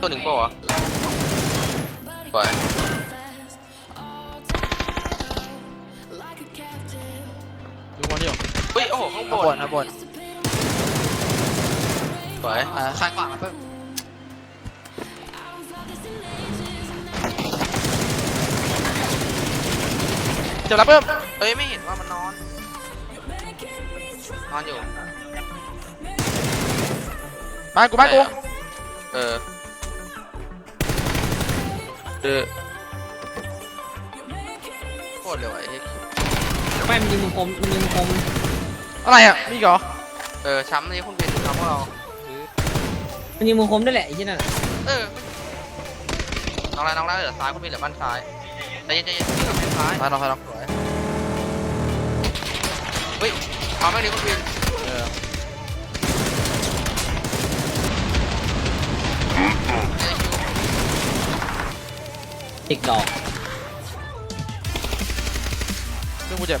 ตัวหนึ่งเปล่าวะปล่อยดูบอลที่อยู่เฮ้ยโอ้โหข้างบข้างบนนข้างบนปล่อยอ่าข้างขวามาเพิ่มเจ็บแล้วเพิ่มเอ้ยไม่เห็นว่ามันนอน นอนอยู่บ้านกูบ้านกู เออ เออโคตรเร็วไอ้เหี้ยไม่มันยิงมุมคมมันยิงมุมคมอะไรอะมีอีกเหรอเออช้ำนี่คุณเป็นช้ำพวกเรามันยิงมุมคมด้วยแหละไอ้ที่นั่นเออน้องแล้วน้องแล้วเหลือซ้ายคุณเป็นเหลือบ้านซ้ายใจเย็นใจเย็นเหลือบ้านซ้ายมาน้องมาน้องสวยเฮ้ยเอาไม่ดีคุณเป็น ติกดอกเรื่องกูเจ็บ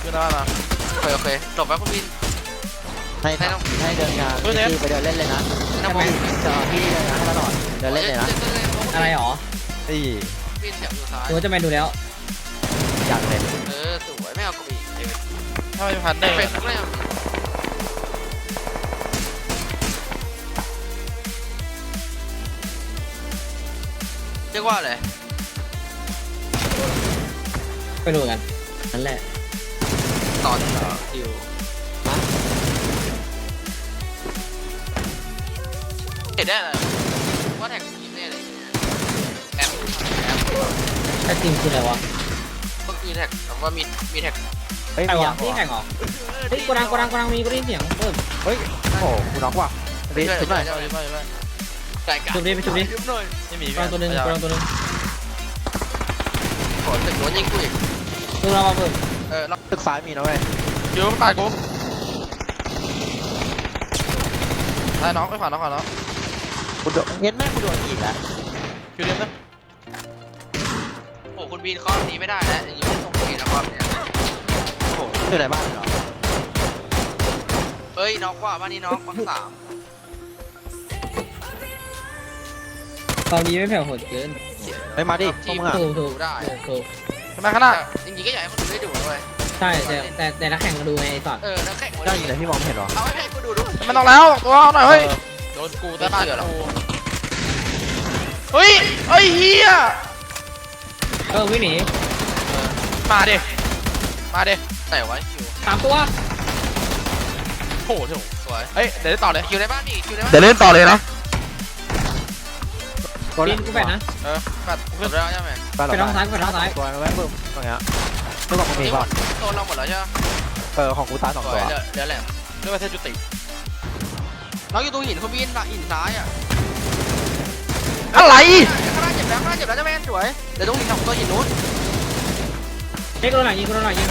ขึ้นหน้ามาโอเคโอเคหลบไว้คุณบิน ให้ให้น้องให้เดินงานเฮ้ยเน็ต พี่ไปเดินเล่นเลยนะน้ำมันเจอพี่เดินงานให้ตลอดเดินเล่นเลยนะอะไรหรอนี่บินเสียบอยู่ซ้ายหรือว่าจะไปดูแล้วอยากเลยเออสวยไม่เอากระบี่เออถ้าไม่พันได้เป็นทุกเรื่อง เรียกว่าอะไรไปดูกัน นั่นแหละ ตอนเหรอคิวเห็นได้เลยว่าแท็กทีมเนี่ยอะไรอย่างเงี้ยแอปแอปแท็กทีมคืออะไรวะก็คือแท็กแต่ว่ามีมีแท็กเฮ้ยใครมีวะอย่างนี่แข่งเหรอเฮ้ยกดังกดังกดังมีกูได้ยินเสียงเพิ่มเฮ้ยโอ้โหกูน็อกว่ะรีบขึ้นหน่อย ไปไปไป ไก่กัจุดดิไปจุดดิยุบหน่อยไม่มีกดังตัวหนึงกดังตัวหนึงขอตึกโดนยิงกูอีกดูเรามาเพิ่มเออแล้วตึกซ้ายมีนะเว้ยเดี๋ยวมันตายกูตายน้องไปขวาน้องขวาน้องกูโดนเห็นแม่งกูโดนอีกแล้วคิวเดียนนะโอ้คุณบีนข้อนี้ไม่ได้นะอย่างนี้ไม่ส่งบีนนะรอบเนี้ยโอ้โหอยู่ไหนบ้านเหรอเอ้ยน้องว่าบ้านนี้น้องบ้านสาม ตอนนี้ไม่แผ่วโหดเกินเฮ้ยมาดิพวกมึงอะ ถูกถูกได้ ถูกถูกทำไมข้างหน้าจริงๆก็อยากให้คนดูได้ดูด้วยใช่แต่แต่แต่นักแข่งก็ดูไงไอ้สัตว์เออแล้วแข่งวันได้นี้ยินแต่พี่มองไม่เห็นหรอเอาให้แข่งกูดูดูมันต้องแล้วตัวเอาหน่อยเฮ้ย โดนกูแต่บ้านกูเฮ้ยเฮ้ยเฮียเออวิ่งหนีมาดิ มาดิแต่ไว้คิวสามตัวโอ้โหถึงสวยเฮ้ยเดี๋ยวเล่นต่อเลยคิวในบ้านนี่คิวในบ้านเดี๋ยวเล่นต่อเลยนะ ตัวบิเล่นนกูแปดนะ เออแปดหมขึ้นดแล้วใช่ไหมบ้านไปเราทางซ้ายไปทางซ้าย ตัวแม่งบึ้มอย่างเงี้ยมึงบอกมึงมีนี่หมป่ะดโซนเราหมดแล้วใช่ไหมเออของกูตายสองสวตัยวเดี๋ยวเดี๋ยวแหละเรียกว่าเทพจุติน้องอยู่ตรงหินคุณบีนหินซ้ายอะอะไรข้างหน้าเจ็บแล้วข้างหน้าเจ็บแล้วใช่ไหมสวยเดี๋ยวตรงหินสองตัวหินนู้นเฮ้ยกูโดนหลังยิงกูโดนหลังยิง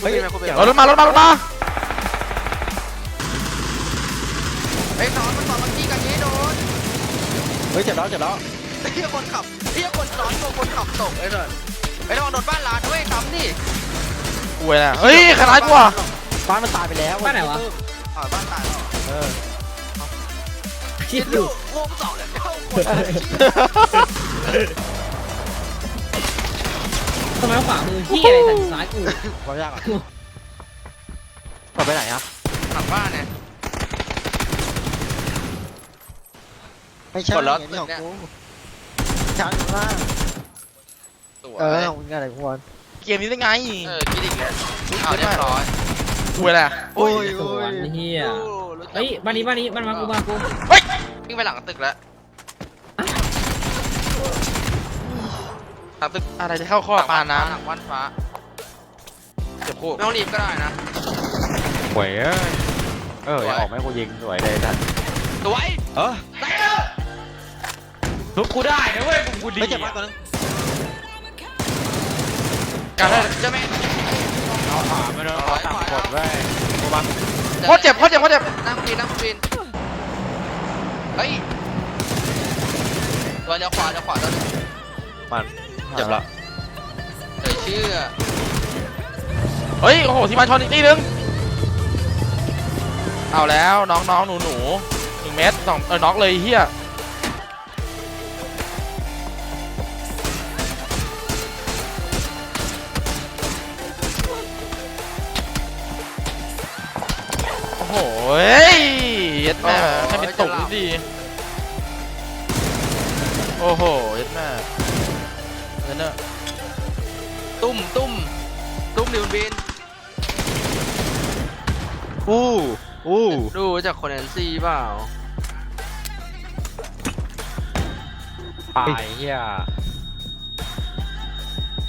เฮ้ยคุณบีนอย่างรถมารถมารถมา เฮ้ยน้องมันต่อมันจี้กันนี้โดนเฮ้ยเจ็บแล้วเจ็บแล้วเฮียคนขับเฮียคนซ้อนตัวคนขับตกไอ้เลยไอ้ระวังโดนบ้านลานด้วยซ้ำนี่กูเลยนะเฮ้ยขนาดกูอะบ้านมันตายไปแล้วบ้านไหนวะอ่าบ้านตายแล้วเออคิดอยู่วงสองแล้วเข้าคนทำไมขวามือที่อะไรสันซ้ายกูความยากอะต่อไปไหนอะหลังบ้านเนี่ย ไม่ใช่กดแล้วนี่ของเนี่ยกูชั้นล่างสวยเออของมึงอะไรพวกเกมนี้ได้ไงเออคิดอีกแล้วเอาเรียบร้อยกูเลยนะโอ้ยสโอ้วยยเฮียเฮ้ยบ้านนี้บ้านนี้บ้านมากูบ้านกูวิ่งไปหลังตึกแล้วหลังตึกอะไรจะเข้าข้อปลาน้หลังวันฟ้าำเจ็บคู่ไม่ต้องรีบก็ได้นะหวยเอ้ยเอออย่าออกไม่กูยิงสวยเลยท่านสวยเออไลเกอร์ ทุบกูได้นะเว้ยกูดีไม่เจ็บมากตัวนึงการได้จะไม่เอาขาไม่ได้เอาต่างกดไว้กูบังโคตรเจ็บโคตรเจ็บโคตรเจ็บนั่งปีนนั่งปีนเฮ้ยสตัวเลี้ยวขวาเลี้ยวขวาตัวนึงมันเจ็บละเฮ้ยเชื่อเฮ้ยโอ้โหที่มาชนอีกนิดนึงเอาแล้วน้องน้องหนูหนูหนึ่งเมตรสองเออน็อกเลยไอ้เฮีย โอ้โหเฮ้ยเย็ดแม่ให้เป็นตุ่มดี โอ้โหเย็ดแม่เย็ดเนอะตุ้มตุ้มตุ้มดิวบินอู้อู้ดูจากคนแอนซี่เปล่าตายเฮีย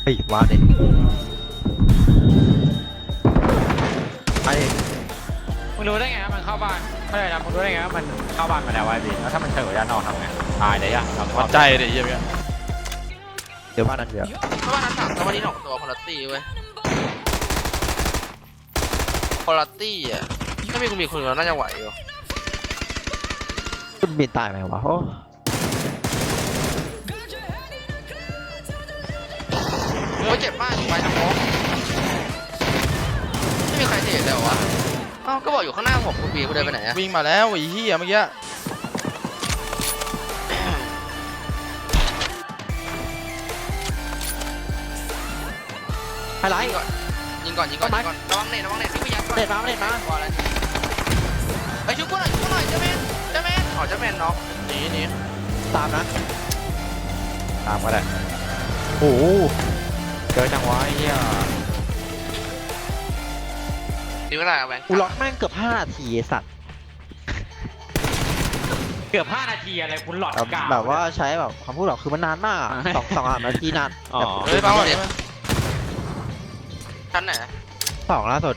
เฮ้ยว้าดิไป งรู้ได้ไงว่ามันเข้าบ้านไม่ได้นะมึงรู้ได้ไงว่ามันเข้าบ้านมาแล้ววะบีแล้วถ้ามันเฉยด้านนอกทำไงตายเลยอะทำวัดใจเลยเยี่ยมเงี้ยเดี๋ยวบ้านนั้นเดี๋ยวเพราะว่านั้นสามตัววันนี้สองตัวคนละตี้เว้ยคนละตี้อะถ้ามีคุณมีคุณเราน่าจะไหวอยู่คุณบินตายไหมวะโอ้โอ้ยเจ็บมากไปนะโมไม่มีใครเห็นเลยเหรอวะ เอ้าก็บอกอยู่ข้างหน้าผมคุณบีคุณเดินไปไหนอะวิ่งมาแล้วไอ้เหี้ยเมื่อกี้ไฮไลยิท์งก่อนยิงก่อนยิงก่อนยิงก่อนระวังเน็ตระวังเน็ตพี่พยักเน็ตมาเน็ตมาก่อนเลยไอ้ยชุบกูหน่อยชุบกูหน่อยเจ้าแมนเจ้าแมนอ๋อเจ้าแมนน็อกหนีหนีตามนะตามก็ได้โอ้โหเจอจังหวะไอ้เฮีย นี่เวลาแบงค์กูล็อกแม่งเกือบ5นาทีไอ้สัตว์เกือบ 5 นาทีอะไรคุณหลอดแบบกา แบบว่าใช้แบบคำพูดหรอกคือมันนานมากอะสองสองสามนาทีนานอ๋อ แบบเฮ้ยปังก่อนดิชั้นไหนสองล่าสุด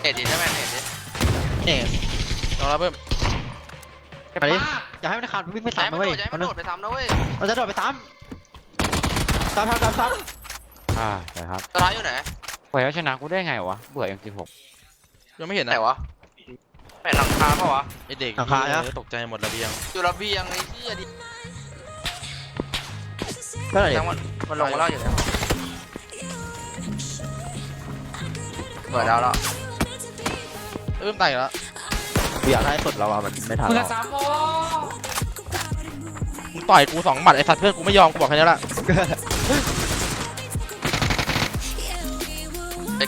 เน็ตดิเจ้าแมนเน็ตดิเนี่ยลองรับเพิ่มไปดิอย่าให้มันขาดวิ่งไม่ย้ายซ้ำมันนะเว้ยโดดย้ายมันโดดไปซ้ำนะเว้ยมันจะโดดไปซ้ำซ้ำซ้ำซ้ำซ้อ่าใช่ครับตัวร้ายอยู่ไหน เฮ้ยชนะกูได้ไงวะ เบื่อ M16 ยังไม่เห็นไหนนะวะแม่หลังคาเปล่าวะไอเด็กหลังคาเหี้ยตกใจหมดระเบียงอยู่ระเบียงไอ้ที่ดิก็เลยจังมันมันลงมาแล้วอยู่แล้วเปิดดาวแล้วเริ่มตายแล้วกูอยากได้สุดแล้วอะมันไม่ทันมึงหรจะอกซ้ำโมมึงต่อยกูสองหมัดไอสัตว์เพื่อนกูไม่ยอมกูบอกแค่นี้ละ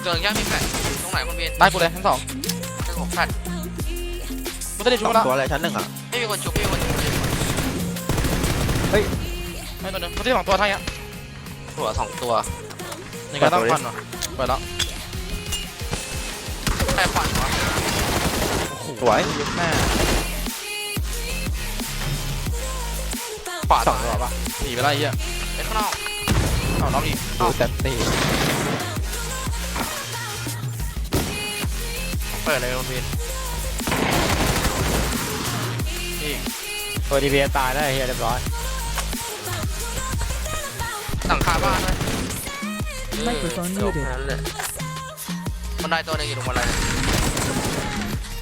กิงย่างมีแฟดตรงไหนคุณเบียนได้กูเลยทั้งสองไอ้ผมแฟดกูจะได้สชุบองแล้วตัวอะไรชั้นหนึ่งอะไม่มีคนชุบไม่มีคนชุบไม่ตัวหนึงกูจะได้สองตัวทั้งเนี้ยหัวสองตัวยังไงต้องฟันวะเปิดแล้วใครขวัญวะสวยแม่ขวาสองตัวปะหนีไปแล้วไอ้เหี้ยไอ้ข้างนอกเอาน้องอีกดูเต็มตี เปิดเลยคุณเบียนอีกตัวดีเบียตายได้เฮียเรียบร้อยหลังคาบ้านไหมไม่คือตอนนี้เลยบันไดตัวหนึงอยู่ตรงบันไดเนี่ย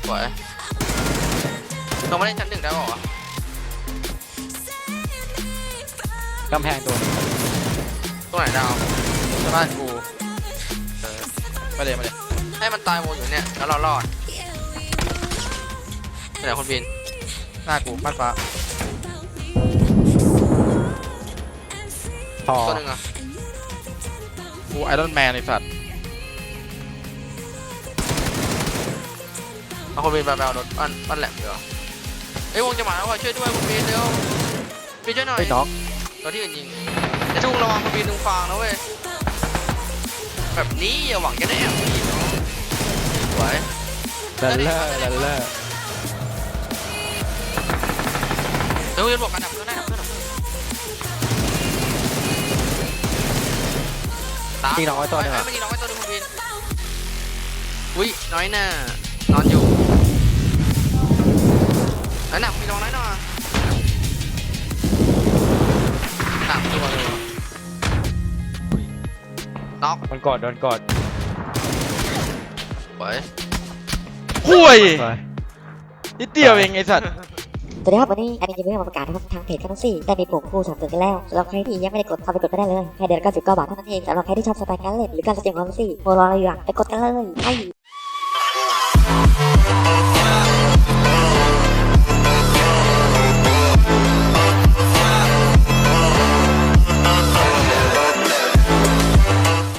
สวยลงมาเล่นชั้นหนึ่งได้ป่าวะกำแพงตัวนึงตรงไหนดาวจะบ้านกูเออไปเลยมาเลย ให้มันตายวนอยู่เนี่ยแล้วเรารอดไปไหนคุณบินหน้ากูบ้านฟ้าพอตัวหนึ่งอะกูไอรอนแมนไอสัตว์เอาคุณบินไปไปเอารถปั้นปั้นแหลมเดี๋ยวาเอ้ยวงจะมาแล้วว่ะช่วยด้วยคุณบินเร็วบินช่วยหน่อย ไอ้น็อกตัวที่อื่นยิงจะทุ่งระวังคุณบินตรงฟางนะเว้ย แบบนี้อย่าหวังจะได้แอบยิงเนาะ สวยลันเลอร์ลันเลอร์เดี๋ยวจะบอกกันดับเพื่อนได้ดับเพื่อนดับเพื่อนตามตีน้องไว้ตัวหนึงเอ้อะยไม่ยิงน้องไว้ตัวหนึงคุณบินอุ้ยน้อยหน่านอนอยู่ไอ้หนักมีน้องน้อยหน่าหนักตัวเลยว่ะน็อกโดนกดโดนกดไว้ห่วยสวยนิดเดียวเองไอสัตว์สวัสดีครับวันนี้แอดมินจะเพิ่งมาประกาศนะครับทางเพจทั้งสี่ได้มีปุ่มคู่สนับสนุนกันแล้วสำหรับใครที่ยังไม่ได้กดเข้าไปกดก็ได้เลยแค่เดือนละ99บาทเท่านั้นเองสำหรับใครที่ชอบสไตล์การเล่นหรือการแสดงความรู้สึกโมรออะไรอยู่อะไปกดกันเลยไป